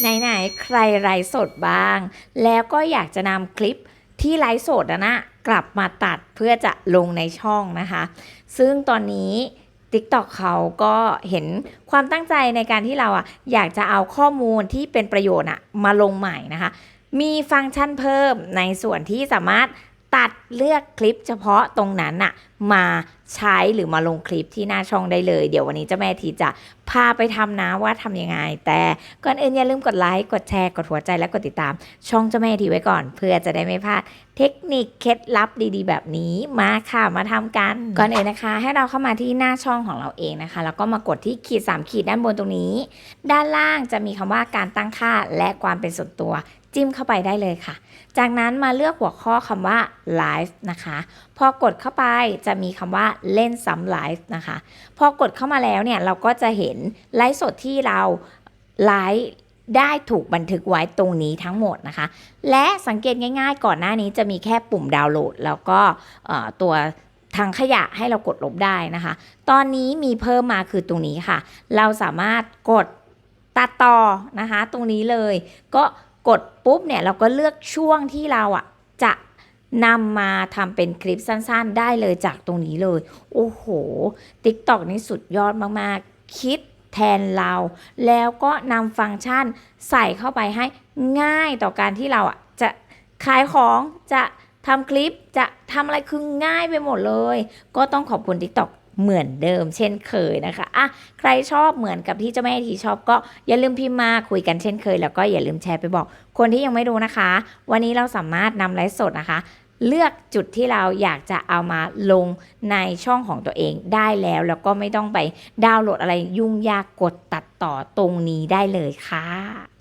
ไหนๆใครไลฟ์สดบ้าง แล้วก็อยากจะนำคลิปที่ไลฟ์สดอะนะกลับมาตัดเพื่อจะลงในช่องนะคะ ซึ่งตอนนี้ TikTok เขาก็เห็นความตั้งใจในการที่เราอะอยากจะเอาข้อมูลที่เป็นประโยชน์อะมาลงใหม่นะคะ มีฟังก์ชันเพิ่มในส่วนที่สามารถตัดเลือกคลิปเฉพาะตรงนั้นน่ะ มาใช้หรือมาลงคลิปที่หน้าช่องได้เลย เดี๋ยววันนี้เจ้าแม่ทีจะพาไปทำนะว่าทำยังไง แต่ก่อนอื่นอย่าลืมกดไลค์กดแชร์กดหัวใจและกดติดตาม ช่องเจ้าแม่ทีไว้ก่อน เพื่อจะได้ไม่พลาดเทคนิคเคล็ดลับดีๆ แบบนี้มาค่ะมาทำกัน ก่อนอื่นนะคะ ให้เราเข้ามาที่หน้าช่องของเราเองนะคะ แล้วก็มากดที่ขีด3ขีดด้านบนตรงนี้ ด้านล่างจะมีคำว่าการตั้งค่าและความเป็นส่วนตัวจิ้มเข้าไปได้เลยค่ะ จากนั้นมาเลือกหัวข้อคำว่า live นะคะ พอกดเข้าไปจะมีคำว่าเล่นซ้ำ live นะคะ พอกดเข้ามาแล้วเนี่ยเราก็จะเห็นไลฟ์สดที่เราไลฟ์ได้ถูกบันทึกไว้ตรงนี้ทั้งหมดนะคะ และสังเกตง่าย ๆ ก่อนหน้านี้จะมีแค่ปุ่มดาวน์โหลด แล้วก็ตัวทางขยะให้เรากดลบได้นะคะ ตอนนี้มีเพิ่มมาคือตรงนี้ค่ะ เราสามารถกดตัดต่อนะคะ ตรงนี้เลย ก็กดปุ๊บเนี่ยเราก็เลือกช่วงที่เราอะจะ นำมาทำเป็นคลิปสั้นๆ ได้เลยจากตรงนี้เลย โอ้โห TikTok นี่สุดยอดมากๆ คิดแทนเรา แล้วก็นำฟังก์ชันใส่เข้าไปให้ง่ายต่อการที่เราอะจะขายของจะทำคลิปจะทำอะไรคือง่ายไปหมดเลย ก็ต้องขอบคุณ TikTok เหมือนเดิมเช่นเคยนะคะอะใครชอบเหมือนกับที่เจ้าแม่ทีชอบก็อย่าลืมพิมพ์มาคุยกันเช่นเคย แล้วก็อย่าลืมแชร์ไปบอก คนที่ยังไม่รู้นะคะ วันนี้เราสามารถนำไลฟ์สดนะคะ เลือกจุดที่เราอยากจะเอามาลงในช่องของตัวเองได้แล้ว แล้วก็ไม่ต้องไปดาวน์โหลดอะไรยุ่งยากกดตัดต่อตรงนี้ได้เลยค่ะ